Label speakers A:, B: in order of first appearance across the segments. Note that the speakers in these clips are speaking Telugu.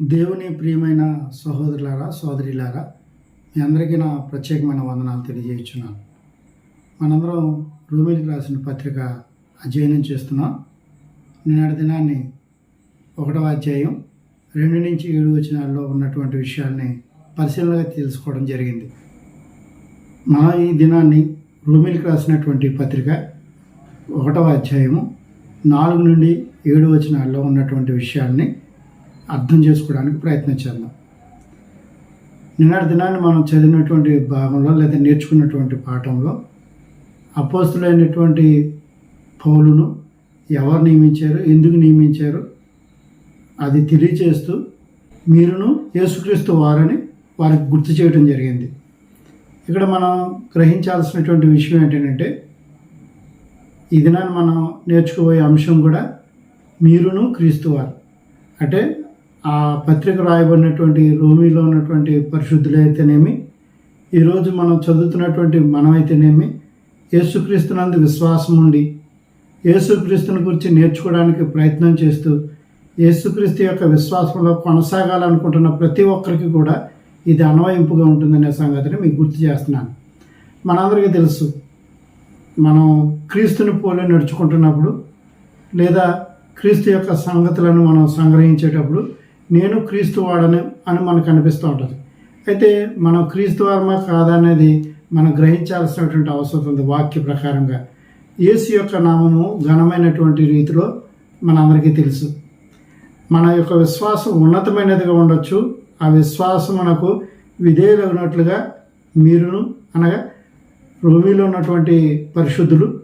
A: దేవుని ప్రియమైన సహోదరులారా సోదరిలారా మీ అందరికీ నా ప్రత్యేకమైన వందనాలు తెలియజేస్తున్నాను. మనందరం రూమిలికి రాసిన పత్రిక అధ్యయనం చేస్తున్నాం. నిన్నటి దినాన్ని ఒకటవ అధ్యాయం రెండు నుంచి ఏడు వచనాల్లో ఉన్నటువంటి విషయాల్ని పరిశీలనగా తెలుసుకోవడం జరిగింది. మా ఈ దినాన్ని రూమిలికి రాసినటువంటి పత్రిక ఒకటవ అధ్యాయము నాలుగు నుండి ఏడు వచనాల్లో ఉన్నటువంటి విషయాల్ని అర్థం చేసుకోవడానికి ప్రయత్నం చేద్దాం. నిన్నటి దినాన్ని మనం చదివినటువంటి భాగంలో లేదా నేర్చుకున్నటువంటి పాఠంలో అపోస్తులైనటువంటి పౌలును ఎవరు నియమించారు ఎందుకు నియమించారు అది తెలియచేస్తూ మీరును యేసుక్రీస్తు వారని వారికి గుర్తు చేయడం జరిగింది. ఇక్కడ మనం గ్రహించాల్సినటువంటి విషయం ఏంటంటే ఈ దినాన్ని మనం నేర్చుకోబోయే అంశం కూడా మీరును క్రీస్తు వారు. అంటే ఆ పత్రిక రాయబడినటువంటి రోమిలో ఉన్నటువంటి పరిశుద్ధులైతేనేమి ఈరోజు మనం చదువుతున్నటువంటి మనమైతేనేమి యేసుక్రీస్తునందు విశ్వాసం ఉండి యేసుక్రీస్తుని గురించి నేర్చుకోవడానికి ప్రయత్నం చేస్తూ యేసుక్రీస్తు యొక్క విశ్వాసంలో కొనసాగాలనుకుంటున్న ప్రతి ఒక్కరికి కూడా ఇది అన్వయింపుగా ఉంటుందనే సంగతిని మీకు గుర్తు చేస్తున్నాను. మనందరికీ తెలుసు మనం క్రీస్తుని పోలి నడుచుకుంటున్నప్పుడు లేదా క్రీస్తు యొక్క సంగతులను మనం సంగ్రహించేటప్పుడు నేను క్రీస్తు వాడని అని మనకు అనిపిస్తూ ఉంటుంది. అయితే మనం క్రీస్తు వారమా కాదా అనేది మనం గ్రహించాల్సినటువంటి అవసరం ఉంది వాక్య ప్రకారంగా. యేసు యొక్క నామము ఘనమైనటువంటి రీతిలో మనందరికీ తెలుసు. మన యొక్క విశ్వాసం ఉన్నతమైనదిగా ఉండొచ్చు. ఆ విశ్వాసం మనకు విధేయులగినట్లుగా మీరును అనగా రోమిలో ఉన్నటువంటి పరిశుద్ధులు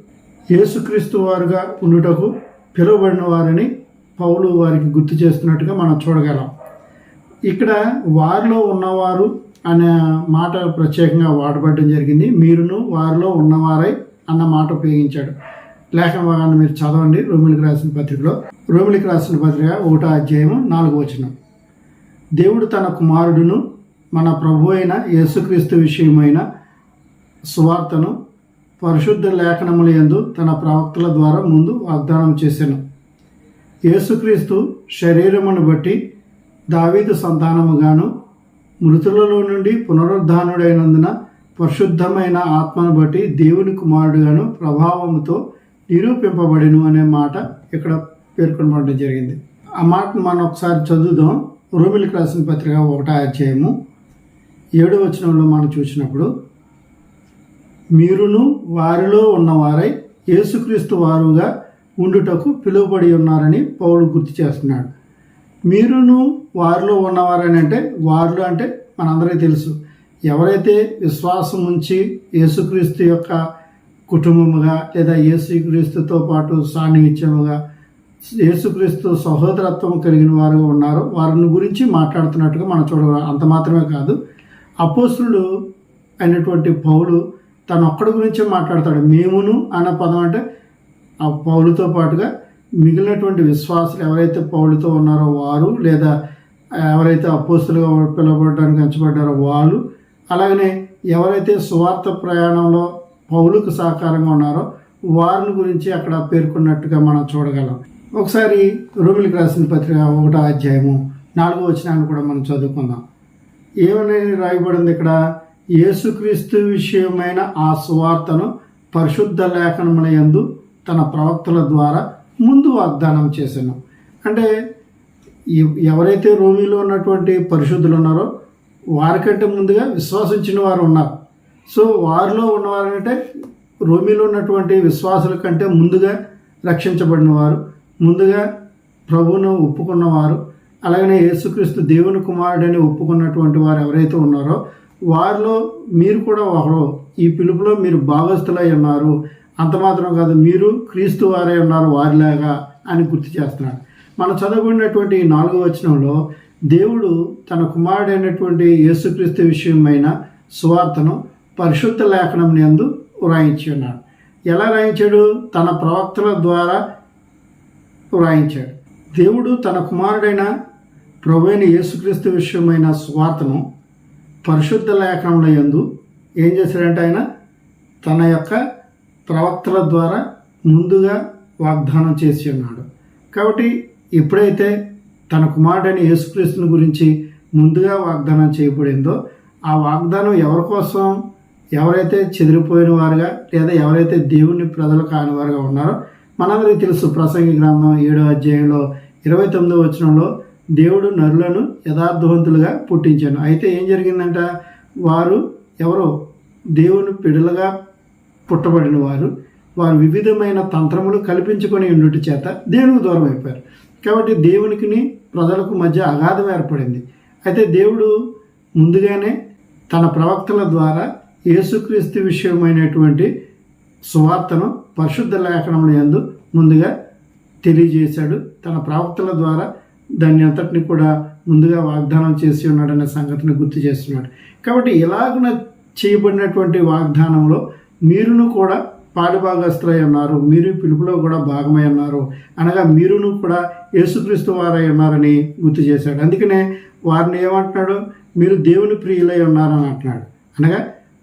A: యేసుక్రీస్తు వారుగా ఉండుటకు పిలువబడిన వారిని పౌలు వారికి గుర్తు చేస్తున్నట్టుగా మనం చూడగలం. ఇక్కడ వారిలో ఉన్నవారు అనే మాట ప్రత్యేకంగా వాడబడడం జరిగింది. మీరును వారిలో ఉన్నవారై అన్న మాట ఉపయోగించాడు. లేఖన భాగాన్ని మీరు చదవండి రోమిలికి రాసిన పత్రికలో. రోమిలికి రాసిన పత్రిక ఒకటో అధ్యాయము నాలుగు వచనం. దేవుడు తన కుమారుడును మన ప్రభు అయిన యేసుక్రీస్తు విషయమైన సువార్తను పరిశుద్ధ లేఖనముల యందు తన ప్రవక్తల ద్వారా ముందు వాగ్దానం చేశాను. యేసుక్రీస్తు శరీరమును బట్టి దావీదు సంతానముగాను మృతులలో నుండి పునరుద్ధానుడైనందున పరిశుద్ధమైన ఆత్మను బట్టి దేవుని కుమారుడుగాను ప్రభావంతో నిరూపింపబడిను అనే మాట ఇక్కడ పేర్కొనబడడం జరిగింది. ఆ మాటను మనం ఒకసారి చదువుదాం. రోమిలికి రాసిన పత్రిక ఒకటో అధ్యాయము ఏడో వచనంలో మనం చూసినప్పుడు మీరును వారిలో ఉన్నవారై యేసుక్రీస్తు వారుగా ఉండుటకు పిలువబడి ఉన్నారని పౌలు గుర్తు చేస్తున్నాడు. మీరును వారిలో ఉన్నవారని అంటే వారిలో అంటే మనందరికీ తెలుసు. ఎవరైతే విశ్వాసం ఉంచి యేసుక్రీస్తు యొక్క కుటుంబముగా లేదా యేసుక్రీస్తుతో పాటు సాన్నిహిత్యముగా యేసుక్రీస్తు సహోదరత్వం కలిగిన వారుగా ఉన్నారో వారిని గురించి మాట్లాడుతున్నట్టుగా మనం చూడ అంత మాత్రమే కాదు అపోసులు అయినటువంటి పౌలు తను ఒక్కడి గురించే మాట్లాడతాడు. మేమును అన్న పదం అంటే ఆ పౌలుతో పాటుగా మిగిలినటువంటి విశ్వాసులు ఎవరైతే పౌలుతో ఉన్నారో వారు లేదా ఎవరైతే అపోస్తులుగా పిలువబడడానికి ఎంచబడ్డారో వాళ్ళు అలాగనే ఎవరైతే సువార్త ప్రయాణంలో పౌలుకు సహకారంగా ఉన్నారో వారిని గురించి అక్కడ పేర్కొన్నట్టుగా మనం చూడగలం. ఒకసారి రూమిలికి రాసిన పత్రిక ఒకటో అధ్యాయము నాలుగో వచనాన్ని కూడా మనం చదువుకుందాం. ఏమని రాయబడింది ఇక్కడ? యేసుక్రీస్తు విషయమైన ఆ సువార్తను పరిశుద్ధ లేఖనముల యందు తన ప్రవక్తల ద్వారా ముందు వాగ్దానం చేశాను. అంటే ఎవరైతే రోమిలో ఉన్నటువంటి పరిశుద్ధులు ఉన్నారో వారికంటే ముందుగా విశ్వాసించిన వారు ఉన్నారు. సో వారిలో ఉన్నవారంటే రోమిలో ఉన్నటువంటి విశ్వాసుల కంటే ముందుగా రక్షించబడిన వారు ముందుగా ప్రభువును ఒప్పుకున్నవారు అలాగనే యేసుక్రీస్తు దేవుని కుమారుడని ఒప్పుకున్నటువంటి వారు ఎవరైతే ఉన్నారో వారిలో మీరు కూడా ఒకరు ఈ పిలుపులో మీరు భాగస్థులై ఉన్నారు అంతమాత్రం కాదు మీరు క్రీస్తు వారే ఉన్నారు వారిలాగా అని గుర్తు చేస్తున్నాడు. మనం చదవబడినటువంటి ఈ నాలుగో వచనంలో దేవుడు తన కుమారుడైనటువంటి యేసుక్రీస్తు విషయమైన సువార్తను పరిశుద్ధ లేఖనం నందు వ్రాయించి ఉన్నాడు. ఎలా రాయించాడు తన ప్రవక్తల ద్వారా వ్రాయించాడు. దేవుడు తన కుమారుడైన ప్రభువైన యేసుక్రీస్తు విషయమైన సువార్తను పరిశుద్ధ లేఖనంలో యందు ఏం చేశాడంటే ఆయన? తన యొక్క ప్రవక్తల ద్వారా ముందుగా వాగ్దానం చేసి ఉన్నాడు. కాబట్టి ఎప్పుడైతే తన కుమారుడైన యేసుక్రీస్తుని గురించి ముందుగా వాగ్దానం చేయబడిందో ఆ వాగ్దానం ఎవరి కోసం ఎవరైతే చెదిరిపోయిన వారుగా లేదా ఎవరైతే దేవుని ప్రజలు కాని వారుగా ఉన్నారో మనందరికీ తెలుసు ప్రసంగి గ్రంథం ఏడో అధ్యాయంలో ఇరవై తొమ్మిదో వచనంలో దేవుడు నరులను యథార్థవంతులుగా పుట్టించాను. అయితే ఏం జరిగిందంట? వారు ఎవరో దేవుని పిడలుగా పుట్టబడిన వారు వారు వివిధమైన తంత్రములు కల్పించుకొని ఉండుట చేత దేవునికి దూరం అయిపోయారు. కాబట్టి దేవునికిని ప్రజలకు మధ్య అగాధం ఏర్పడింది. అయితే దేవుడు ముందుగానే తన ప్రవక్తల ద్వారా యేసుక్రీస్తు విషయమైనటువంటి సువార్తను పరిశుద్ధ లేఖనముల యందు ముందుగా తెలియజేశాడు. తన ప్రవక్తల ద్వారా దాన్ని అంతటిని కూడా ముందుగా వాగ్దానం చేసి ఉన్నాడనే సంగతిని గుర్తు చేస్తున్నాడు. కాబట్టి ఇలాగున చేయబడినటువంటి వాగ్దానంలో మీరును కూడా పాలుభాగస్తులై ఉన్నారు మీరు పిలుపులో కూడా భాగమై ఉన్నారు అనగా మీరును కూడా యేసుక్రీస్తు వారై ఉన్నారని గుర్తు చేశాడు. అందుకనే వారిని ఏమంటున్నాడు? మీరు దేవుని ప్రియులై ఉన్నారని అంటున్నాడు. అనగా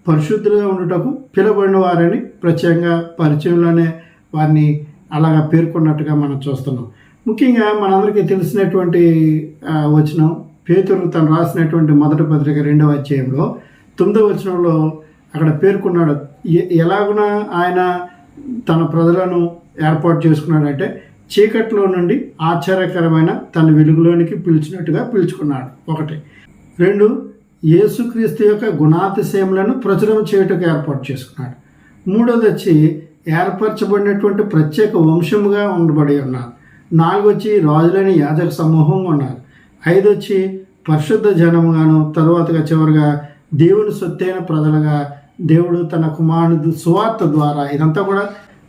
A: పరిశుద్ధులుగా ఉండుటకు పిలబడిన వారని ప్రత్యేకంగా పరిచయంలోనే వారిని అలాగా పేర్కొన్నట్టుగా మనం చూస్తున్నాం. ముఖ్యంగా మనందరికీ తెలిసినటువంటి వచనం పేతురు తను రాసినటువంటి మొదటి పత్రిక రెండవ అధ్యాయంలో తొమ్మిదవ వచనంలో అక్కడ పేర్కొన్నాడు. ఎలాగున ఆయన తన ప్రజలను ఏర్పాటు చేసుకున్నాడంటే చీకట్లో నుండి ఆశ్చర్యకరమైన తన వెలుగులోనికి పిలిచినట్టుగా పిలుచుకున్నాడు. ఒకటి. రెండు. యేసుక్రీస్తు యొక్క గుణాతిశయములను ప్రచురం చేయుటకు ఏర్పాటు చేసుకున్నాడు. మూడోది వచ్చి ఏర్పరచబడినటువంటి ప్రత్యేక వంశముగా ఉండబడి ఉన్నారు నాలుగు వచ్చి రాజులని యాజక సమూహంగా ఉన్నారు ఐదు వచ్చి పరిశుద్ధ జనముగాను తరువాతగా చివరిగా దేవుని సొత్తైన ప్రజలుగా దేవుడు తన కుమారుడు సువార్త ద్వారా ఇదంతా కూడా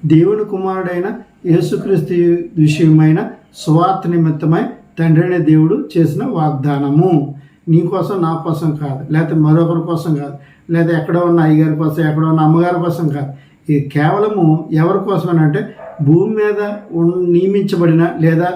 A: దేవుని కుమారుడైన యేసుక్రీస్తు విషయమైన సువార్త నిమిత్తమై తండ్రిని దేవుడు చేసిన వాగ్దానము. నీ కోసం నా కోసం కాదు లేకపోతే మరొకరి కోసం కాదు లేదా ఎక్కడో ఉన్న అయ్యగారి కోసం ఎక్కడో ఉన్న అమ్మగారి కోసం కాదు. ఇది కేవలము ఎవరి కోసం అని అంటే భూమి మీద నియమించబడిన లేదా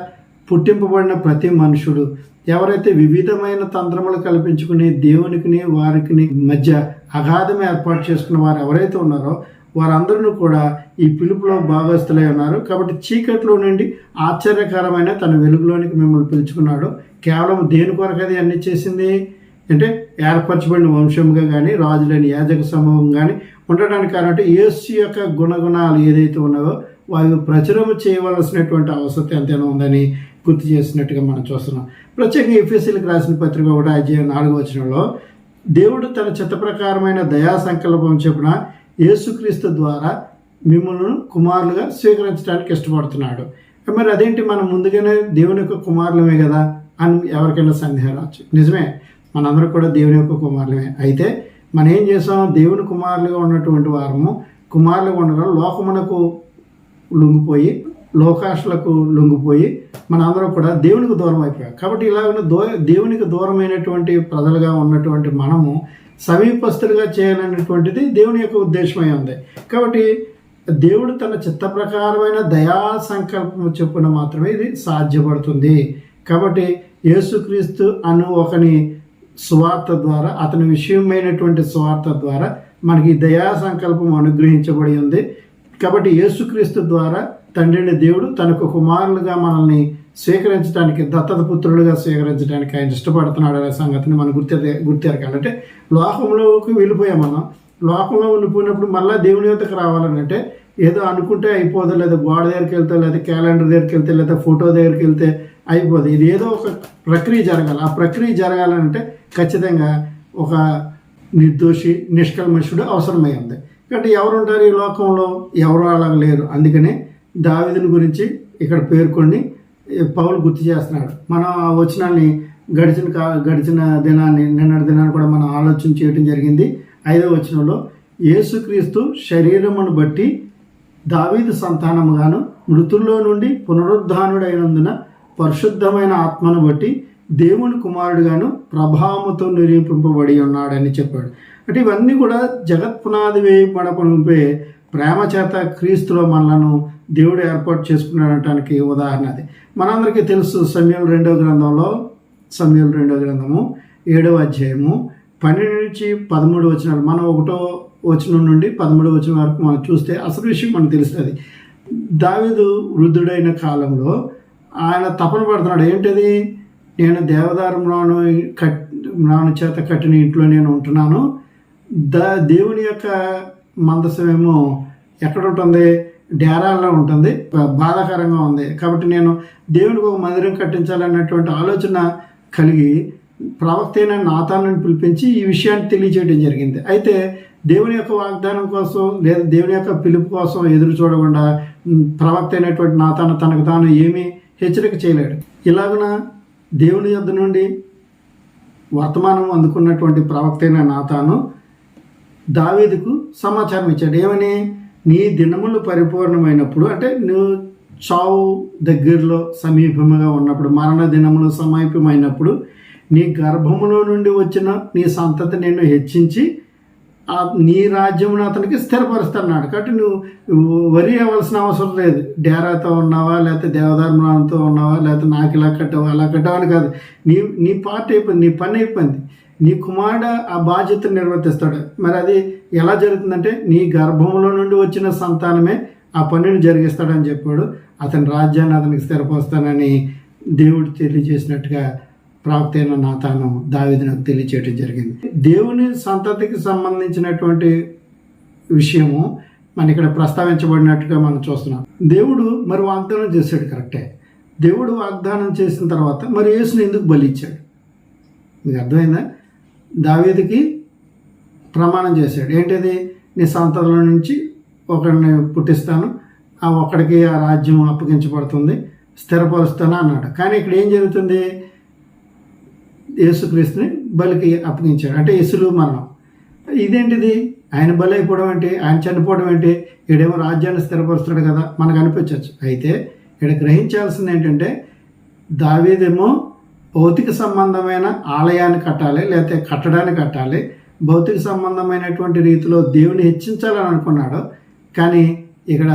A: పుట్టింపబడిన ప్రతి మనుషుడు ఎవరైతే వివిధమైన తంత్రములు కల్పించుకుని దేవునికిని వారికి మధ్య అగాధం ఏర్పాటు చేసుకున్న వారు ఎవరైతే ఉన్నారో వారందరూ కూడా ఈ పిలుపులో భాగస్థులై ఉన్నారు. కాబట్టి చీకట్లో నుండి ఆశ్చర్యకరమైన తన వెలుగులోనికి మిమ్మల్ని పిలుచుకున్నాడు. కేవలం దేని కొరకు అది అన్ని చేసింది? అంటే ఏర్పరచబడిన వంశంగా కానీ రాజులైన యాజక సమూహం కానీ ఉండడానికి కారణం యేసు యొక్క గుణగుణాలు ఏదైతే ఉన్నదో వారు ప్రచురం చేయవలసినటువంటి అవసరం ఎంతైనా ఉందని గుర్తు చేసినట్టుగా మనం చూస్తున్నాం. ప్రత్యేకంగా ఎఫ్ఎస్సీలకు రాసిన పత్రిక ఒకటి అధ్యాయం నాలుగో వచనంలో దేవుడు తన చిత్త ప్రకారమైన దయా సంకల్పం చెప్పున యేసుక్రీస్తు ద్వారా మిమ్మల్ని కుమారులుగా స్వీకరించడానికి ఇష్టపడుతున్నాడు. మరి అదేంటి? మనం ముందుగానే దేవుని యొక్క కుమారులమే కదా అని ఎవరికైనా సందేహం రావచ్చు. నిజమే మనందరం కూడా దేవుని యొక్క కుమారులమే. అయితే మనం ఏం చేసాం? దేవుని కుమారులుగా ఉన్నటువంటి వారము కుమారులుగా ఉండడం లోకమునకు లొంగిపోయి లోకాశలకు లొంగిపోయి మనందరం కూడా దేవునికి దూరం అయిపోయాం కాబట్టి ఇలాగ దో దేవునికి దూరమైనటువంటి ప్రజలుగా ఉన్నటువంటి మనము సమీపస్తులుగా చేయాలనేటువంటిది దేవుని యొక్క ఉద్దేశమై ఉంది. కాబట్టి దేవుడు తన చిత్త ప్రకారమైన దయా సంకల్పం చెప్పున మాత్రమే ఇది సాధ్యపడుతుంది. కాబట్టి యేసుక్రీస్తు అను ఒకని సువార్త ద్వారా అతని విషయమైనటువంటి సువార్త ద్వారా మనకి దయా సంకల్పం అనుగ్రహించబడి ఉంది. కాబట్టి యేసుక్రీస్తు ద్వారా తండ్రిని దేవుడు తనకు కుమారులుగా మనల్ని స్వీకరించడానికి దత్తత పుత్రులుగా స్వీకరించడానికి ఆయన ఇష్టపడుతున్నాడు అనే సంగతిని మనం గుర్తె గుర్తెరకాలి అంటే లోకంలోకి వెళ్ళిపోయాం మనం. లోకంలో ఉండిపోయినప్పుడు మళ్ళీ దేవుని యొక్కకి రావాలనంటే ఏదో అనుకుంటే అయిపోదు లేదా గోడ దగ్గరికి వెళ్తే లేదా క్యాలెండర్ దగ్గరికి వెళ్తే లేదా ఫోటో దగ్గరికి వెళ్తే అయిపోదు. ఇది ఏదో ఒక ప్రక్రియ జరగాలి. ఆ ప్రక్రియ జరగాలంటే ఖచ్చితంగా ఒక నిర్దోషి నిష్కల్మషుడు అవసరమై ఉంది. కాబట్టి ఎవరుంటారు ఈ లోకంలో? ఎవరు అలాగ లేరు. అందుకనే దావిదుని గురించి ఇక్కడ పేర్కొని పౌలు గుర్తు చేస్తున్నాడు. మనం ఆ వచనాల్ని గడిచిన కా గడిచిన దినాన్ని నిన్నటి దినాన్ని కూడా మనం ఆలోచన చేయడం జరిగింది. ఐదవ వచనంలో యేసుక్రీస్తు శరీరమును బట్టి దావీదు సంతానముగాను మృతుల్లో నుండి పునరుద్ధానుడైనందున పరిశుద్ధమైన ఆత్మను బట్టి దేవుని కుమారుడుగాను ప్రభావముతో నిరూపింపబడి ఉన్నాడని చెప్పాడు. అంటే ఇవన్నీ కూడా జగత్ పునాది వేయబడపనిపే ప్రేమ చేత క్రీస్తులో మనలను దేవుడు ఏర్పాటు చేసుకున్నాడటానికి ఉదాహరణ అది. మనందరికీ తెలుసు సమయం రెండవ గ్రంథంలో సమయం రెండవ గ్రంథము ఏడవ అధ్యాయము పన్నెండు నుంచి పదమూడు వచనాలు. మనం ఒకటో వచనం నుండి పదమూడు వచనం వరకు మనం చూస్తే అసలు విషయం మనకు తెలుస్తుంది. దావిదు వృద్ధుడైన కాలంలో ఆయన తపన పడుతున్నాడు. ఏంటది? నేను దేవదారు కట్ నాను చేత కట్టిన ఇంట్లో నేను ఉంటున్నాను. ద దేవుని యొక్క మందసం ఏమో ఎక్కడ ఉంటుంది? డేరాల్లో ఉంటుంది. బా- బాధాకరంగా ఉంది. కాబట్టి నేను దేవునికి ఒక మందిరం కట్టించాలన్నటువంటి ఆలోచన కలిగి ప్రవక్త అయిన నాతాను పిలిపించి ఈ విషయాన్ని తెలియజేయడం జరిగింది. అయితే దేవుని యొక్క వాగ్దానం కోసం లేదా దేవుని యొక్క పిలుపు కోసం ఎదురు చూడకుండా ప్రవక్త అయినటువంటి నాతాను తనకు తాను ఏమీ హెచ్చరిక చేయలేడు. ఇలాగున దేవుని యొద్ నుండి వర్తమానం అందుకున్నటువంటి ప్రవక్త అయిన నాతాను దావేదికు సమాచారం ఇచ్చాడు. ఏమని? నీ దినములు పరిపూర్ణమైనప్పుడు అంటే నువ్వు చావు దగ్గరలో సమీపముగా ఉన్నప్పుడు మరణ దినములు సమీపమైనప్పుడు నీ గర్భములో నుండి వచ్చిన నీ సంతతి నేను హెచ్చించి ఆ నీ రాజ్యమును అతనికి స్థిరపరుస్తున్నాడు కాబట్టి నువ్వు వరి అవ్వాల్సిన అవసరం లేదు. డేరాతో ఉన్నావా లేకపోతే దేవధర్మరాంతో ఉన్నావా లేకపోతే నాకు ఇలా కట్టావా అలా కట్టావా అని కాదు. నీ నీ పార్ట్ అయిపోయింది నీ పని అయిపోయింది. నీ కుమారుడు ఆ బాధ్యతను నిర్వర్తిస్తాడు. మరి అది ఎలా జరుగుతుందంటే నీ గర్భంలో నుండి వచ్చిన సంతానమే ఆ పనిని జరిగిస్తాడని చెప్పాడు. అతని రాజ్యాన్ని అతనికి స్థిరపరుస్తానని దేవుడు తెలియజేసినట్టుగా ప్రాప్త అయిన నాతాను దావిది నాకు తెలియచేయడం జరిగింది. దేవుని సంతతికి సంబంధించినటువంటి విషయము మన ఇక్కడ ప్రస్తావించబడినట్టుగా మనం చూస్తున్నాం. దేవుడు మరి వాగ్దానం చేశాడు కరెక్టే. దేవుడు వాగ్దానం చేసిన తర్వాత మరి యేసుని ఎందుకు బలిచ్చాడు మీకు అర్థమైందా? దావేదికి ప్రమాణం చేశాడు. ఏంటిది? నీ సంతతుల నుంచి ఒకరిని పుట్టిస్తాను ఆ ఒక్కడికి ఆ రాజ్యం అప్పగించబడుతుంది స్థిరపరుస్తాను అన్నాడు. కానీ ఇక్కడ ఏం జరుగుతుంది? యేసుక్రీస్తుని బలికి అప్పగించాడు. అంటే యసులు మరణం. ఇదేంటిది? ఆయన బలి అయిపోవడం ఏంటి? ఆయన చనిపోవడం ఏంటి? ఈడేమో రాజ్యాన్ని స్థిరపరుస్తాడు కదా మనకు అనిపించవచ్చు అయితే ఇక్కడ గ్రహించాల్సింది ఏంటంటే దావీదేమో భౌతిక సంబంధమైన ఆలయాన్ని కట్టాలి లేకపోతే కట్టడాన్ని కట్టాలి భౌతిక సంబంధమైనటువంటి రీతిలో దేవుని హెచ్చించాలని అనుకున్నాడు. కానీ ఇక్కడ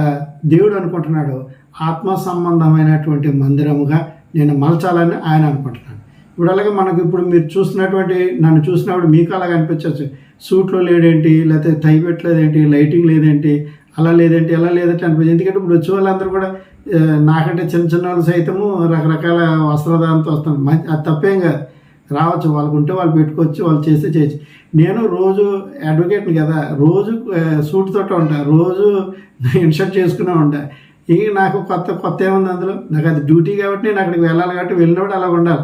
A: దేవుడు అనుకుంటున్నాడు ఆత్మ సంబంధమైనటువంటి మందిరముగా నేను మలచాలని ఆయన అనుకుంటున్నాను ఇప్పుడు అలాగే మనకు ఇప్పుడు మీరు చూసినటువంటి నన్ను చూసినప్పుడు మీకు అలాగ అనిపించవచ్చు. సూట్లో లేడేంటి లేకపోతే టై పెట్టలేదేంటి లైటింగ్ లేదేంటి అలా లేదేంటి అలా లేదంటే అనిపించింది. ఎందుకంటే ఇప్పుడు వచ్చే వాళ్ళందరూ కూడా నాకంటే చిన్న చిన్న వాళ్ళు సైతము రకరకాల వస్త్రధారంతో వస్తాను మంచి అది తప్పేం కాదు. రావచ్చు వాళ్ళకు ఉంటే వాళ్ళు పెట్టుకోవచ్చు వాళ్ళు చేస్తే చేయొచ్చు. నేను రోజు అడ్వకేట్ని కదా రోజు సూట్ తోట ఉంటా రోజు ఇన్షర్ట్ చేసుకునే ఉంటా. ఇక నాకు కొత్త కొత్త ఏముంది అందులో? నాకు అది డ్యూటీ కాబట్టి నేను అక్కడికి వెళ్ళాలి కాబట్టి వెళ్ళినప్పుడు అలా ఉండాలి.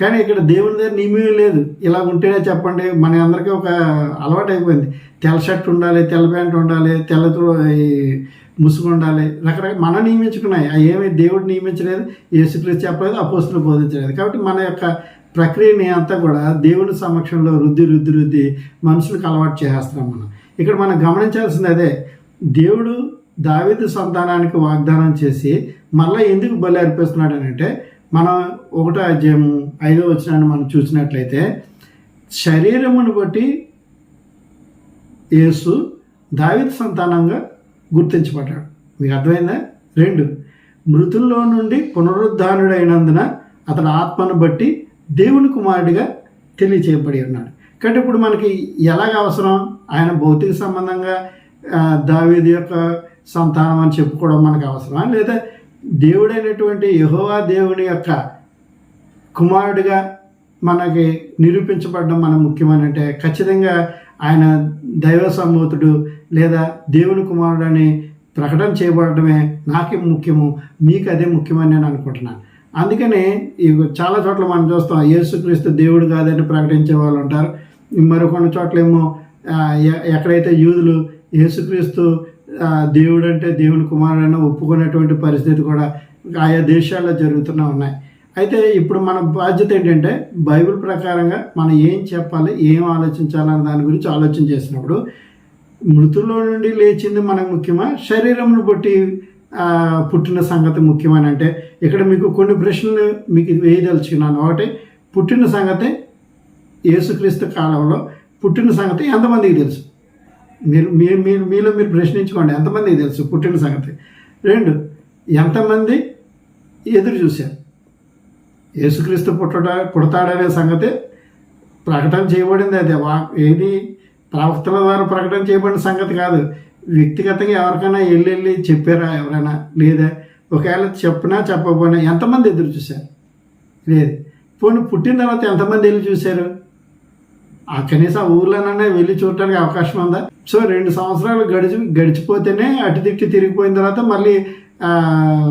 A: కానీ ఇక్కడ దేవుని దగ్గర నియమం లేదు. ఇలా ఉంటేనే చెప్పండి మన అందరికీ ఒక అలవాటు అయిపోయింది. తెల్ల షర్ట్ ఉండాలి తెల్ల ప్యాంట్ ఉండాలి తెల్ల ముసుగు ఉండాలి. రకరకాల మనం నియమించుకున్నాయి. అవి ఏమి దేవుడు నియమించలేదు యేసుక్రీస్తు చెప్పలేదు అపోస్తులు బోధించలేదు. కాబట్టి మన యొక్క ప్రక్రియని అంతా కూడా దేవుని సమక్షంలో రుద్ది రుద్ది రుద్ది మనుషులకు అలవాటు చేస్తున్నాం మనం. ఇక్కడ మనం గమనించాల్సింది అదే దేవుడు దావిదు సంతానానికి వాగ్దానం చేసి మళ్ళీ ఎందుకు బలి అర్పిస్తున్నాడు అని అంటే మనం ఒకటో అధ్యాయము ఐదో వచ్చినాన్ని మనం చూసినట్లయితే శరీరమును బట్టి యేసు దావిద సంతానంగా గుర్తించబడ్డాడు. మీకు అర్థమైందా? రెండు మృతుల్లో నుండి పునరుద్ధానుడైనందున అతని ఆత్మను బట్టి దేవుని కుమారుడిగా తెలియచేయబడి ఉన్నాడు. కాబట్టి ఇప్పుడు మనకి ఎలాగ అవసరం? ఆయన భౌతిక సంబంధంగా దావేది యొక్క సంతానం అని చెప్పుకోవడం మనకు అవసరమా? లేదా దేవుడైనటువంటి యహోవా దేవుని యొక్క కుమారుడిగా మనకి నిరూపించబడడం మన ముఖ్యమని అంటే ఖచ్చితంగా ఆయన దైవ సంభూతుడు లేదా దేవుని కుమారుడు అని ప్రకటన చేయబడటమే నాకే ముఖ్యము మీకు అదే ముఖ్యమని నేను అనుకుంటున్నాను. అందుకని ఈ చాలా చోట్ల మనం చూస్తాం యేసుక్రీస్తు దేవుడు కాదని ప్రకటించే వాళ్ళు ఉంటారు. మరికొన్ని చోట్ల ఏమో ఎ- ఎక్కడైతే యూదులు యేసుక్రీస్తు దేవుడు అంటే దేవుని కుమారుడైనా ఒప్పుకునేటువంటి పరిస్థితి కూడా ఆయా దేశాల్లో జరుగుతూనే ఉన్నాయి. అయితే ఇప్పుడు మన బాధ్యత ఏంటంటే బైబిల్ ప్రకారంగా మనం ఏం చెప్పాలి ఏం ఆలోచించాలన్న దాని గురించి ఆలోచన చేసినప్పుడు మృతుల్లో నుండి లేచింది మనకు ముఖ్యమా? శరీరమును బట్టి పుట్టిన సంగతి ముఖ్యమని అంటే ఇక్కడ మీకు కొన్ని ప్రశ్నలు మీకు వేయదలుచుకున్నాను ఒకటి పుట్టిన సంగతి యేసుక్రీస్తు కాలంలో పుట్టిన సంగతి ఎంతమందికి తెలుసు? మీరు మీరు మీలో మీరు ప్రశ్నించుకోండి ఎంతమందికి తెలుసు పుట్టిన సంగతి? రెండు ఎంతమంది ఎదురు చూశారు? యేసుక్రీస్తు పుట్టడా పుడతాడనే సంగతి ప్రకటన చేయబడింది అది. వా ఏది? ప్రవక్తల ద్వారా ప్రకటన చేయబడిన సంగతి కాదు. వ్యక్తిగతంగా ఎవరికైనా వెళ్ళి వెళ్ళి చెప్పారా ఎవరైనా? లేదా ఒకవేళ చెప్పినా చెప్పకపోయినా ఎంతమంది ఎదురు చూశారు? లేదు. పోనీ పుట్టిన తర్వాత ఎంతమంది వెళ్ళి చూశారు? ఆ కనీసం ఆ వెళ్ళి చూడటానికి అవకాశం ఉందా? సో రెండు సంవత్సరాలు గడిచి గడిచిపోతేనే అటు తిట్టి తిరిగిపోయిన తర్వాత మళ్ళీ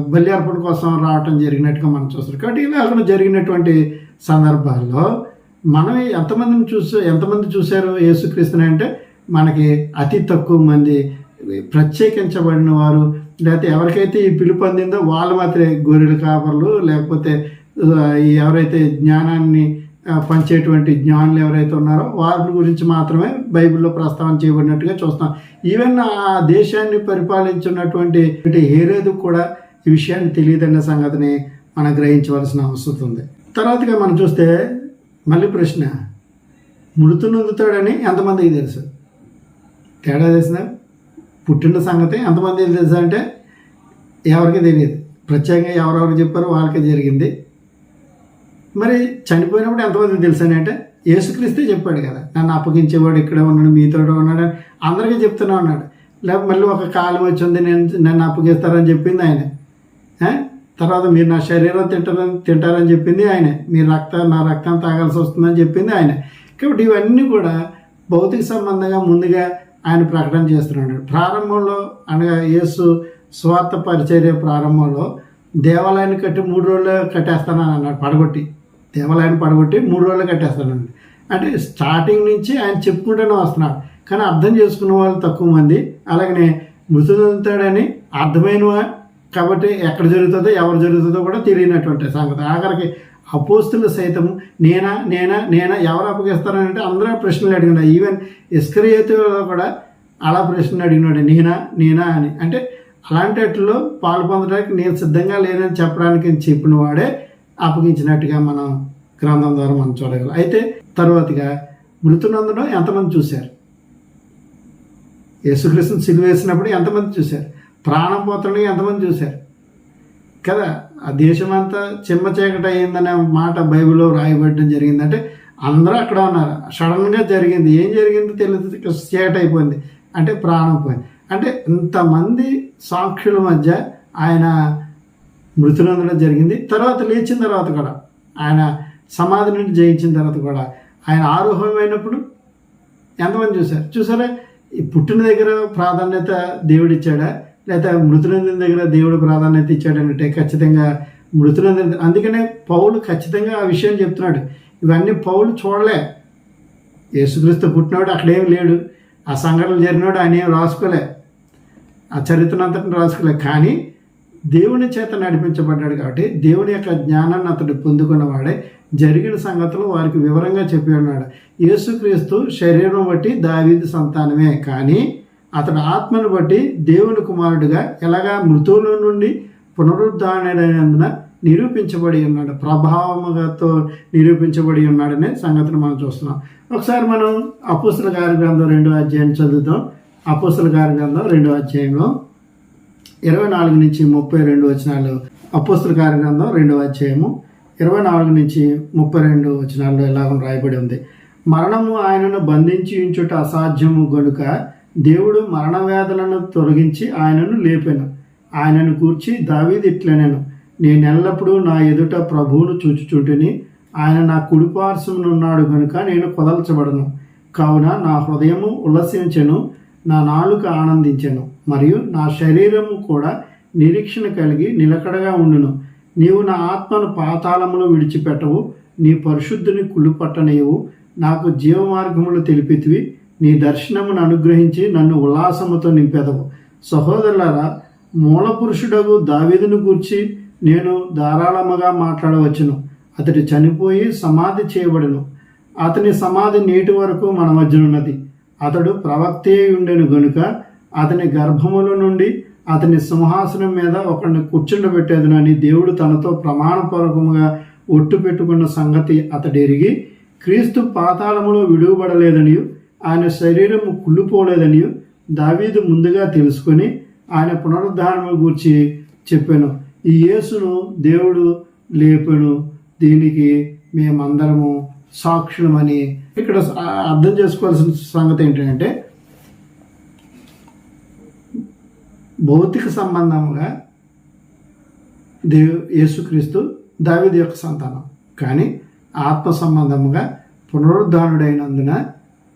A: బలి అర్పణ కోసం రావటం జరిగినట్టుగా మనం చూస్తాం కాబట్టి ఇలా అక్కడ జరిగినటువంటి సందర్భాల్లో మనం ఎంతమందిని చూసా ఎంతమంది చూశారు యేసుక్రీస్తుని అంటే మనకి అతి తక్కువ మంది ప్రత్యేకించబడిన వారు లేకపోతే ఎవరికైతే ఈ పిలుపు అందిందో వాళ్ళు మాత్రమే గొర్రెల కాపర్లు లేకపోతే ఎవరైతే జ్ఞానాన్ని పంచేటువంటి జ్ఞానులు ఎవరైతే ఉన్నారో వారి గురించి మాత్రమే బైబిల్లో ప్రస్తావన చేయబడినట్టుగా చూస్తాం ఈవెన్ ఆ దేశాన్ని పరిపాలించున్నటువంటి హేరేదు కూడా ఈ విషయాన్ని తెలియదన్న సంగతిని మనం గ్రహించవలసిన అవసరం ఉంది. తర్వాతగా మనం చూస్తే మళ్ళీ ప్రశ్న మృతు నొందుతాడని ఎంతమందికి తెలుసు? తేడా తెలిసిన పుట్టిన సంగతి ఎంతమంది తెలుసా అంటే ఎవరికి తెలియదు. ప్రత్యేకంగా ఎవరెవరు చెప్పారో వాళ్ళకే జరిగింది. మరి చనిపోయినప్పుడు ఎంతమంది తెలుసానంటే యేసుక్రీస్తే చెప్పాడు కదా నన్ను అప్పగించేవాడు ఇక్కడే ఉన్నాడు మీతో ఉన్నాడు అని అందరికీ చెప్తూనే ఉన్నాడు. లేకపోతే మళ్ళీ ఒక కాలం వచ్చింది నేను నన్ను అప్పగిస్తారని చెప్పింది ఆయన. తర్వాత మీరు నా శరీరం తింటారని తింటారని చెప్పింది ఆయన. మీ రక్తం నా రక్తం తాగాల్సి వస్తుందని చెప్పింది ఆయన. కాబట్టి ఇవన్నీ కూడా భౌతిక సంబంధంగా ముందుగా ఆయన ప్రకటన చేస్తున్నాడు. ప్రారంభంలో అనగా యేసు స్వార్థ పరిచర్య ప్రారంభంలో దేవాలయాన్ని కట్టి మూడు రోజులు కట్టేస్తానని అన్నాడు పడగొట్టి. దేవాలయాన్ని పడగొట్టి మూడు రోజులు కట్టేస్తానండి అంటే స్టార్టింగ్ నుంచి ఆయన చెప్పుకుంటూనే వస్తున్నాడు. కానీ అర్థం చేసుకున్న వాళ్ళు తక్కువ మంది. అలాగనే మృతుతాడని అర్థమైన కాబట్టి ఎక్కడ జరుగుతుందో ఎవరు జరుగుతుందో కూడా తెలియనటువంటి సంగతి. ఆఖరికి అపోస్తులు సైతం నేనా నేనా నేనా ఎవరు అప్పగిస్తారని అంటే అందరూ ప్రశ్నలు అడిగినాడు ఈవెన్ ఇస్కరియేతులో కూడా అలా ప్రశ్నలు అడిగినాడు. నేనా నేనా అని. అంటే అలాంటి వాటిలో పాలు పొందడానికి నేను సిద్ధంగా లేనని చెప్పడానికి చెప్పిన వాడే అప్పగించినట్టుగా మనం గ్రంథం ద్వారా మనం చూడగలం. అయితే తర్వాతగా మృతునందున ఎంతమంది చూశారు? యేసుక్రీస్తుని సిలువేసినప్పుడు ఎంతమంది చూశారు? ప్రాణం పోతుండగా ఎంతమంది చూశారు? కదా? ఆ దేశం అంతా చెమ్మ చీకటి అయ్యిందనే మాట బైబిల్లో రాయబడడం జరిగిందంటే అందరూ అక్కడ ఉన్నారు. సడన్గా జరిగింది. ఏం జరిగిందో తెలియదు. చీకటి అయిపోయింది. అంటే ప్రాణం పోయింది. అంటే ఇంతమంది సాక్షుల మధ్య ఆయన మృతులందడం జరిగింది. తర్వాత లేచిన తర్వాత కూడా ఆయన సమాధి నుండి జయించిన తర్వాత కూడా ఆయన ఆరోహమైనప్పుడు ఎంతమంది చూశారు? చూసారా ఈ పుట్టిన దగ్గర ప్రాధాన్యత దేవుడిచ్చాడా? లేకపోతే మృతులందిన దగ్గర దేవుడు ప్రాధాన్యత ఇచ్చాడంటే ఖచ్చితంగా మృతులందిన అందుకనే పౌలు ఖచ్చితంగా ఆ విషయం చెప్తున్నాడు. ఇవన్నీ పౌలు చూడలే. యేసుక్రీస్తు పుట్టినవాడు అక్కడేం లేడు. ఆ సంఘటనలు జరిగినాడు ఆయన ఏం రాసుకోలే. ఆ చరిత్రనంతటిని రాసుకోలే. కానీ దేవుని చేత నడిపించబడ్డాడు కాబట్టి దేవుని యొక్క జ్ఞానాన్ని అతడు పొందుకున్నవాడే జరిగిన సంగతులు వారికి వివరంగా చెప్పి ఉన్నాడు. యేసుక్రీస్తు శరీరం బట్టి దావీది సంతానమే. కానీ అతడు ఆత్మను బట్టి దేవుని కుమారుడిగా ఎలాగా మృతువుల నుండి పునరుద్ధారణైనందున నిరూపించబడి ఉన్నాడు ప్రభావముతో నిరూపించబడి ఉన్నాడనే సంగతిని మనం చూస్తున్నాం. ఒకసారి మనం అపుస్తుల గారి గ్రంథం రెండో అధ్యాయం చదువుతాం అపుస్తుల గారి గ్రంథం రెండో అధ్యాయంలో ఇరవై నాలుగు నుంచి ముప్పై రెండు వచనాలు. అపూసల గారి గ్రంథం రెండవ అధ్యాయము ఇరవై నాలుగు నుంచి ముప్పై రెండు వచనాల్లో ఎలాగో రాయబడి ఉంది. మరణము ఆయనను బంధించి ఉంచుట అసాధ్యము గనుక దేవుడు మరణ వేదనను తొలగించి ఆయనను లేపాను. ఆయనను కూర్చి దావీది ఇట్లనెను నేను ఎల్లప్పుడూ నా ఎదుట ప్రభువును చూచుచుంటిని ఆయన నా కుడిపార్శ్వనున్నాడు కనుక నేను కుదల్చబడను. కావున నా హృదయము ఉల్లసించెను నా నాలుక ఆనందించెను మరియు నా శరీరము కూడా నిరీక్షణ కలిగి నిలకడగా ఉండును. నీవు నా ఆత్మను పాతాళములో విడిచిపెట్టవు నీ పరిశుద్ధుని కుళ్ళుపట్టనేవు నాకు జీవమార్గములు తెలిపితివి నీ దర్శనమును అనుగ్రహించి నన్ను ఉల్లాసముతో నింపెదవు. సహోదరులారా మూల పురుషుడగు దావీదును గూర్చి నేను ధారాళముగా మాట్లాడవచ్చును. అతడు చనిపోయి సమాధి చేయబడను. అతని సమాధి నేటి వరకు మన మధ్యనున్నది. అతడు ప్రవక్తే ఉండెను గనుక అతని గర్భముల నుండి అతని సింహాసనం మీద ఒకరిని కూర్చుండబెట్టేదనని దేవుడు తనతో ప్రమాణపూర్వకముగా ఒట్టు పెట్టుకున్న సంగతి అతడు క్రీస్తు పాతాళములో విడువబడలేదని ఆయన శరీరము కుళ్ళిపోలేదని దావీదు ముందుగా తెలుసుకొని ఆయన పునరుద్ధారణ గురించి చెప్పాను. ఈ యేసును దేవుడు లేపను దీనికి మేమందరము సాక్షులమని ఇక్కడ అర్థం చేసుకోవాల్సిన సంగతి ఏంటంటే భౌతిక సంబంధంగా దేవు యేసుక్రీస్తు దావిది యొక్క సంతానం. కానీ ఆత్మ సంబంధముగా పునరుద్ధానుడైనందున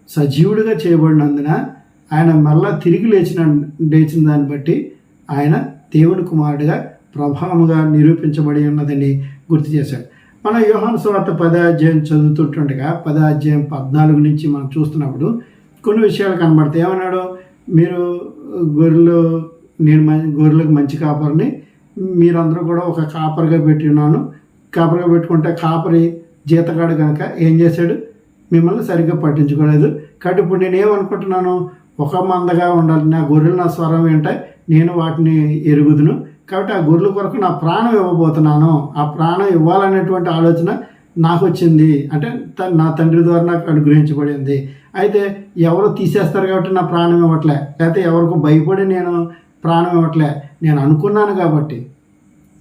A: సజీవుడిగా చేయబడినందున ఆయన మళ్ళా తిరిగి లేచిన లేచిన దాన్ని బట్టి ఆయన దేవుని కుమారుడిగా ప్రభావముగా నిరూపించబడి ఉన్నదని గుర్తు చేశాడు. మన యోహాను స్వార్థ పదాధ్యాయం చదువుతుంటుండగా పదాధ్యాయం పద్నాలుగు నుంచి మనం చూస్తున్నప్పుడు కొన్ని విషయాలు కనబడతాయి. ఏమన్నాడు? మీరు గొర్రెలు నేను గొర్రెలకు మంచి కాపరిని మీరందరూ కూడా ఒక కాపరిగా పెట్టి ఉన్నాను. కాపరిగా పెట్టుకుంటే కాపరి జీతగాడు కనుక ఏం చేశాడు? మిమ్మల్ని సరిగ్గా పట్టించుకోలేదు. కాబట్టి ఇప్పుడు నేను ఏమనుకుంటున్నాను? ఒక మందగా ఉండాలి. నా గొర్రెలు నా స్వరం ఏంటో నేను వాటిని ఎరుగుదును. కాబట్టి ఆ గొర్రెల కొరకు నా ప్రాణం ఇవ్వబోతున్నాను. ఆ ప్రాణం ఇవ్వాలనేటువంటి ఆలోచన నాకు వచ్చింది అంటే త- నా తండ్రి ద్వారా నాకు అనుగ్రహించబడింది. అయితే ఎవరు తీసేస్తారు కాబట్టి నా ప్రాణం ఇవ్వట్లే. లేకపోతే ఎవరికి భయపడి నేను ప్రాణం ఇవ్వట్లే. నేను అనుకున్నాను కాబట్టి.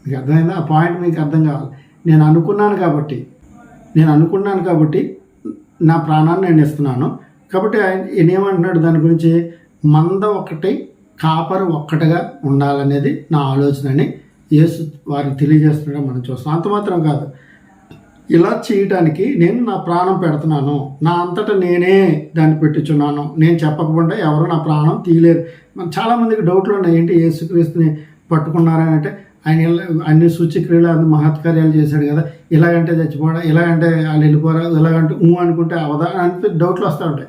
A: మీకు అర్థమైందా? ఆ పాయింట్ మీకు అర్థం కావాలి. నేను అనుకున్నాను కాబట్టి. నేను అనుకున్నాను కాబట్టి నా ప్రాణాన్ని నేను ఇస్తున్నాను. కాబట్టి ఆయన ఈయనేమంటున్నాడు? దాని గురించి మంద ఒకటి కాపరు ఒక్కటిగా ఉండాలనేది నా ఆలోచన అని యేసు వారికి తెలియజేస్తున్నాడు మనం చూస్తాం అంత మాత్రం కాదు. ఇలా చేయటానికి నేను నా ప్రాణం పెడుతున్నాను. నా అంతటా నేనే దాన్ని పెట్టుచున్నాను. నేను చెప్పకుండా ఎవరు నా ప్రాణం తీయలేరు. చాలామందికి డౌట్లు ఉన్నాయి. ఏంటి? యేసుక్రీస్తుని పట్టుకున్నారని అంటే ఆయన ఇలా అన్ని సూచక్రియలు అన్ని మహత్కార్యాలు చేశాడు కదా. ఇలాగంటే చచ్చిపోవడం ఇలాగంటే వాళ్ళు వెళ్ళిపోరా ఇలాగంటే ఊ అనుకుంటే అవదా అని డౌట్లు వస్తూ ఉంటాయి.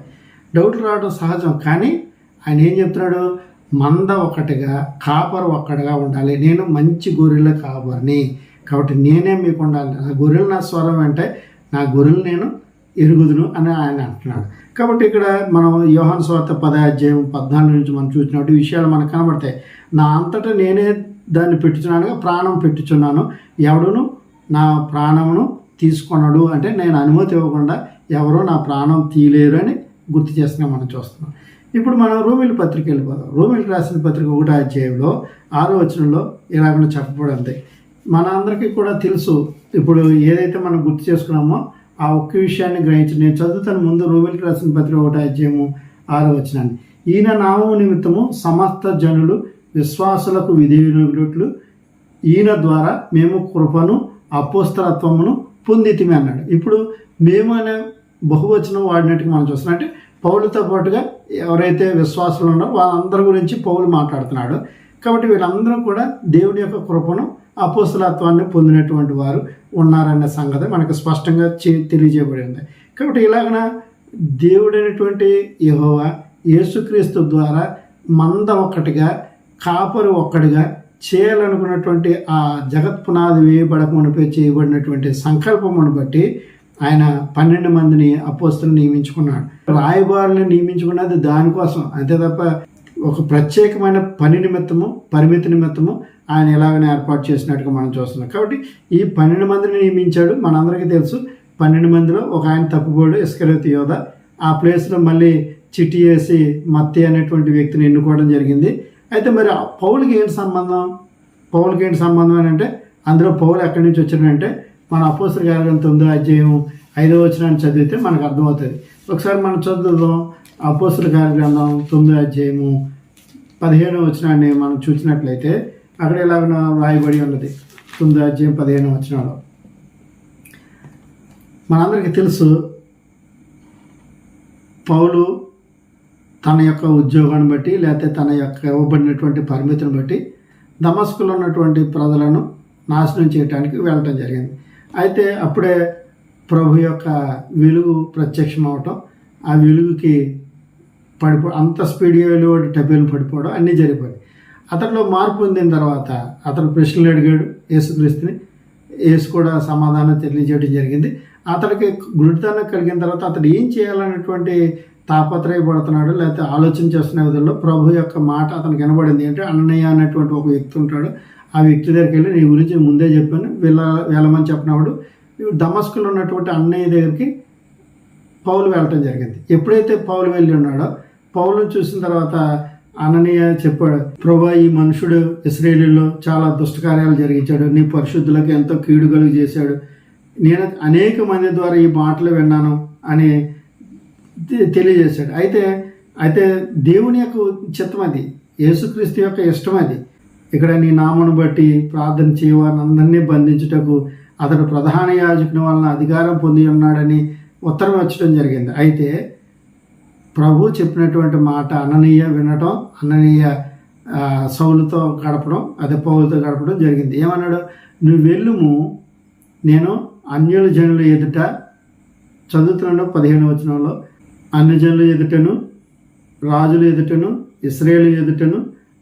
A: డౌట్లు రావడం సహజం. కానీ ఆయన ఏం చెప్తున్నాడు? మంద ఒకటిగా కాపర్ ఒక్కటిగా ఉండాలి. నేను మంచి గొర్రెల కాపర్ని. కాబట్టి నేనే మీకు ఉండాలి. నా గొర్రెలు నా స్వరం అంటే నా గొర్రెలు నేను ఎరుగుదును అని ఆయన అంటున్నాడు. కాబట్టి ఇక్కడ మనం యోహాన్ స్వార్థ పదాధ్యాయం పద్నాలుగు నుంచి మనం చూసినట్టు విషయాలు మనకు కనబడతాయి. నా అంతటా నేనే దాన్ని పెట్టుచున్నానుగా ప్రాణం పెట్టుచున్నాను. ఎవడును? నా ప్రాణమును తీసుకొనడు. అంటే నేను అనుమతి ఇవ్వకుండా ఎవరో నా ప్రాణం తీయలేరు అని గుర్తు చేస్తున్నాం మనం చూస్తున్నాం. ఇప్పుడు మనం రోమిల్ పత్రిక వెళ్ళిపోదాం. రూమిల్ రాసిన పత్రిక ఒకటో అధ్యాయంలో ఆరో వచనంలో ఇలాగ చెప్పబడింది. మన అందరికీ కూడా తెలుసు ఇప్పుడు ఏదైతే మనం గుర్తు చేసుకున్నామో ఆ ఒక్క విషయాన్ని గ్రహించి నేను చదువుతాను ముందు రూమిల్కి రాసిన పత్రిక ఒకటో అధ్యాయము ఆరో వచనాన్ని. ఈయన నామము నిమిత్తము సమస్త జనులు విశ్వాసులకు విధేయునట్లు ఈయన ద్వారా మేము కృపను అపోస్తలత్వమును పొందితిమి అన్నాడు. ఇప్పుడు మేము అనే బహువచనం వాడినట్టుగా మనం చూస్తున్నాం. అంటే పౌలతో పాటుగా ఎవరైతే విశ్వాసులు ఉన్నారో వాళ్ళందరి గురించి పౌలు మాట్లాడుతున్నాడు. కాబట్టి వీళ్ళందరూ కూడా దేవుని యొక్క కృపను అపోస్తలత్వాన్ని పొందినటువంటి వారు ఉన్నారనే సంగతి మనకు స్పష్టంగా చే- తెలియజేయబడింది కాబట్టి ఇలాగన దేవుడైనటువంటి యెహోవా యేసుక్రీస్తు ద్వారా మంద ఒక్కటిగా కాపరు ఒక్కడిగా చేయాలనుకున్నటువంటి ఆ జగత్ పునాది వేయబడక చేయబడినటువంటి సంకల్పమును బట్టి ఆయన పన్నెండు మందిని అపోస్తులు నియమించుకున్నాడు. రాయబారులను నియమించుకున్నది దానికోసం. అంతే తప్ప ఒక ప్రత్యేకమైన పని నిమిత్తము పరిమితి నిమిత్తము ఆయన ఎలాగనే ఏర్పాటు చేసినట్టుగా మనం చూస్తున్నాం. కాబట్టి ఈ పన్నెండు మందిని నియమించాడు. మనందరికీ తెలుసు పన్నెండు మందిలో ఒక ఆయన తప్పుబోడు ఇస్కరేత్ యోధ. ఆ ప్లేస్లో మళ్ళీ చిట్టి వేసి మత్తి అనేటువంటి వ్యక్తిని ఎన్నుకోవడం జరిగింది. అయితే మరి ఆ పౌలుకి ఏంటి సంబంధం? పౌలుకి ఏంటి సంబంధం అని అంటే అందులో పౌలు ఎక్కడి నుంచి వచ్చాడంటే మన అపోసర కార్యం తొమ్మిదో అధ్యాయం ఐదో వచనాన్ని చదివితే మనకు అర్థమవుతుంది. ఒకసారి మనం చదువుదాం. అపోసర కార్యగ్రంథం తొమ్మిదో అధ్యాయము పదిహేనో వచనాన్ని మనం చూసినట్లయితే అక్కడ ఇలాగ రాయబడి ఉన్నది? తొమ్మిదో అధ్యాయం పదిహేనో వచనంలో మనందరికీ తెలుసు పౌలు తన యొక్క ఉద్యోగాన్ని బట్టి లేకపోతే తన యొక్క ఇవ్వబడినటువంటి పరిమితిని బట్టి దమస్కులో ఉన్నటువంటి ప్రజలను నాశనం చేయడానికి వెళ్ళటం జరిగింది. అయితే అప్పుడే ప్రభు యొక్క వెలుగు ప్రత్యక్షం అవటం ఆ వెలుగుకి పడిపో అంత స్పీడ్గా వెలువడి టబ్బేలు పడిపోవడం అన్నీ జరిగిపోయాయి అతనిలో మార్పు పొందిన తర్వాత అతను ప్రశ్నలు అడిగాడు యేసుక్రీస్తుని. యేసు కూడా సమాధానం తెలియజేయడం జరిగింది. అతనికి గుడితనం కలిగిన తర్వాత అతడు ఏం చేయాలనేటువంటి తాపత్రయపడుతున్నాడు లేకపోతే ఆలోచన చేస్తున్న విధంలో ప్రభు యొక్క మాట అతనికి వినబడింది. అంటే అన్నయ్య అనేటువంటి ఒక వ్యక్తి ఉంటాడు. ఆ వ్యక్తి దగ్గరికి వెళ్ళి నీ గురించి ముందే చెప్పాను. వెళ్ళ వెళ్ళమని చెప్పినప్పుడు దమస్కులో ఉన్నటువంటి అన్నయ్య దగ్గరికి పౌలు వెళ్ళటం జరిగింది. ఎప్పుడైతే పౌలు వెళ్ళి ఉన్నాడో పౌలుని చూసిన తర్వాత అననీయ చెప్పాడు ప్రభా ఈ మనుషుడు ఇస్రాయేలీలో చాలా దుష్టకార్యాలు జరిగించాడు. నీ పరిశుద్ధులకు ఎంతో కీడు కలుగు చేశాడు. నేను అనేక మంది ద్వారా ఈ మాటలు విన్నాను అని తెలియజేశాడు. అయితే అయితే దేవుని యొక్క చిత్తం అది. యేసుక్రీస్తు యొక్క ఇష్టం అది. ఇక్కడ నీ నామను బట్టి ప్రార్థన చేయవారిని అందరినీ బంధించుటకు అతడు ప్రధాన యాజకుని వలన అధికారం పొంది ఉన్నాడని ఉత్తరం వచ్చడం జరిగింది. అయితే ప్రభు చెప్పినటువంటి మాట అననీయ వినటం అననీయ సౌలుతో గడపడం అదే పౌలతో గడపడం జరిగింది. ఏమన్నాడు? నువ్వు వెళ్ళుము నేను అన్యుల జనుల ఎదుట చదువుతున్నాడు పదిహేను వచనంలో. అన్యజనుల ఎదుటను రాజుల ఎదుటను ఇస్రాయేల్ ఎదుటను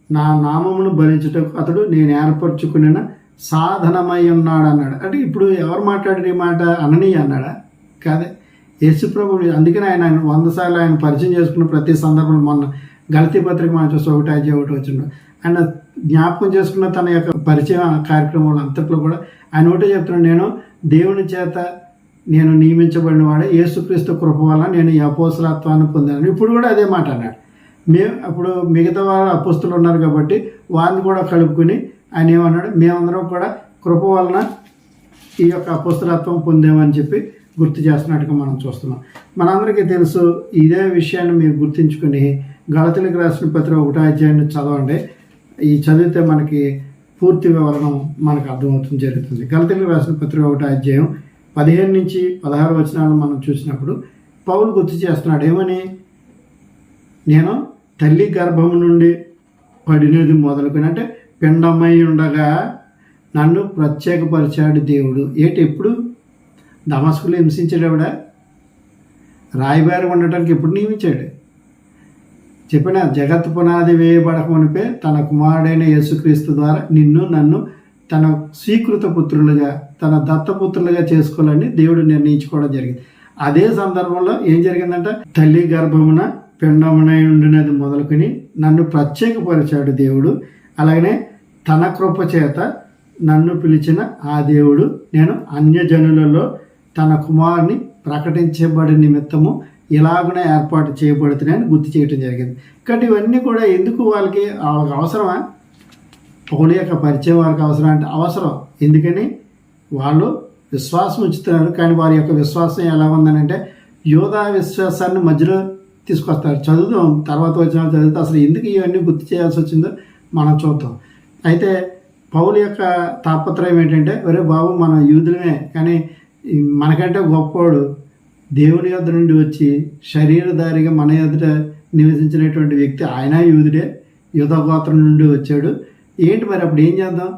A: నా నామమును భరించుటకు అతడు నేను ఏర్పరచుకున్న సాధనమై ఉన్నాడు అన్నాడు. అంటే ఇప్పుడు ఎవరు మాట్లాడిన మాట? అననీయ అన్నాడా? కాదే. యేసుప్రభు అందుకని ఆయన ఆయన వంద సార్లు ఆయన పరిచయం చేసుకున్న ప్రతి సందర్భంలో మొన్న గలతీ పత్రిక మనం చూస్తే ఒకటి అజయ్ ఒకటి వచ్చిండు. ఆయన జ్ఞాపకం చేసుకున్న తన యొక్క పరిచయం కార్యక్రమంలో అంతట్లో కూడా ఆయన ఒకటే చెప్తున్నాడు నేను దేవుని చేత నేను నియమించబడిన వాడే. యేసుక్రీస్తు కృప వల్ల నేను ఈ అపోసలత్వాన్ని పొందాను. ఇప్పుడు కూడా అదే మాట అన్నాడు. మేము అప్పుడు మిగతా వారు అపోస్తులు ఉన్నారు కాబట్టి వారిని కూడా కలుపుకుని ఆయన ఏమన్నాడు? మేమందరం కూడా కృప వలన ఈ యొక్క అపోస్తలత్వం పొందామని చెప్పి గుర్తు చేస్తున్నట్టుగా మనం చూస్తున్నాం. మనందరికీ తెలుసు ఇదే విషయాన్ని మీరు గుర్తుంచుకొని గళతులకు రాసిన పత్రిక ఒకటో అధ్యాయాన్ని చదవండి. ఈ చదివితే మనకి పూర్తి వివరణం మనకు అర్థమవుతుంది జరుగుతుంది. గళతులకు రాసిన పత్రిక ఒకటో అధ్యాయం పదిహేను నుంచి పదహారు వచనాలను మనం చూసినప్పుడు పౌలు గుర్తు చేస్తున్నాడు ఏమని? నేను తల్లి గర్భం నుండి పడినది మొదలుకొని అంటే పిండమై ఉండగా నన్ను ప్రత్యేకపరిచాడు దేవుడు. ఏటి ఎప్పుడు? దమస్కులు హింసించాడవిడా రాయబారి ఉండటానికి ఎప్పుడు నియమించాడు? చెప్పిన జగత్ పునాది వేయబడకమునిపే తన కుమారుడైన యేసుక్రీస్తు ద్వారా నిన్ను నన్ను తన స్వీకృత పుత్రులుగా తన దత్తపుత్రులుగా చేసుకోవాలని దేవుడు నిర్ణయించుకోవడం జరిగింది. అదే సందర్భంలో ఏం జరిగిందంటే తల్లి గర్భమున పిండమునై ఉండినది మొదలుకొని నన్ను ప్రత్యేకపరిచాడు దేవుడు. అలాగనే తన కృప చేత నన్ను పిలిచిన ఆ దేవుడు నేను అన్యజనులలో తన కుమారుని ప్రకటించబడి నిమిత్తము ఇలాగునే ఏర్పాటు చేయబడుతున్నాయని గుర్తు చేయటం జరిగింది. కాబట్టి ఇవన్నీ కూడా ఎందుకు వాళ్ళకి వాళ్ళకి అవసరమా? పౌలు యొక్క పరిచయం వారికి అవసరం అంటే అవసరం. ఎందుకని? వాళ్ళు విశ్వాసం ఉంచుతున్నారు. కానీ వారి యొక్క విశ్వాసం ఎలా ఉందని అంటే యోధా విశ్వాసాన్ని మధ్యలో తీసుకొస్తారు. చదువుదాం. తర్వాత వచ్చిన చదివితే. అసలు ఎందుకు ఇవన్నీ గుర్తు చేయాల్సి వచ్చిందో మనం చూద్దాం. అయితే పౌలు యొక్క తాపత్రయం ఏంటంటే ఒరే బాబు మన యూదులమే. కానీ మనకంటే గొప్పవాడు దేవుని యొద్ నుండి వచ్చి శరీరధారిగా మన ఎదుట నివసించినటువంటి వ్యక్తి ఆయన యూదుడే. యుధ గోత్రం నుండి వచ్చాడు. ఏంటి మరి అప్పుడు ఏం చేద్దాం?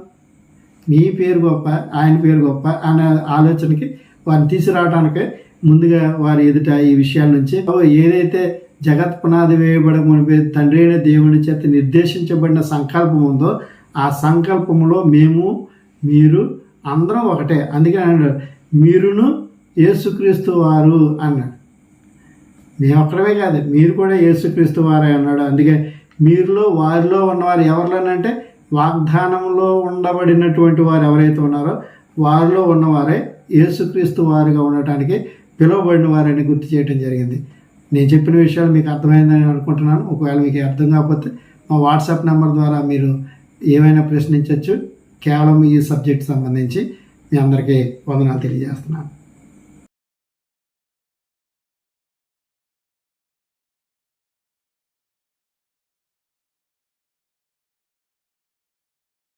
A: మీ పేరు గొప్ప ఆయన పేరు గొప్ప అనే ఆలోచనకి వారిని తీసుకురావడానికి ముందుగా వారి ఎదుట ఈ విషయాల నుంచి ఏదైతే జగత్ పునాది వేయబడక తండ్రి అయిన దేవుని చేత నిర్దేశించబడిన సంకల్పం ఉందో ఆ సంకల్పంలో మేము మీరు అందరం ఒకటే. అందుకని అన్నాడు మీరును యేసుక్రీస్తు వారు అన్నాడు. మేము ఒక్కడమే కాదు మీరు కూడా యేసుక్రీస్తు వారే అన్నాడు. అందుకే మీరులో వారిలో ఉన్నవారు ఎవరిలోనంటే వాగ్దానంలో ఉండబడినటువంటి వారు ఎవరైతే ఉన్నారో వారిలో ఉన్నవారే యేసుక్రీస్తు వారిగా ఉండటానికి పిలువబడిన వారని గుర్తు చేయడం జరిగింది. నేను చెప్పిన విషయాలు మీకు అర్థమైందని అనుకుంటున్నాను. ఒకవేళ మీకు అర్థం కాకపోతే మా వాట్సాప్ నెంబర్ ద్వారా మీరు ఏమైనా ప్రశ్నించవచ్చు కేవలం ఈ సబ్జెక్ట్ సంబంధించి మీ అందరికీ వందనాలు తెలియజేస్తున్నాను.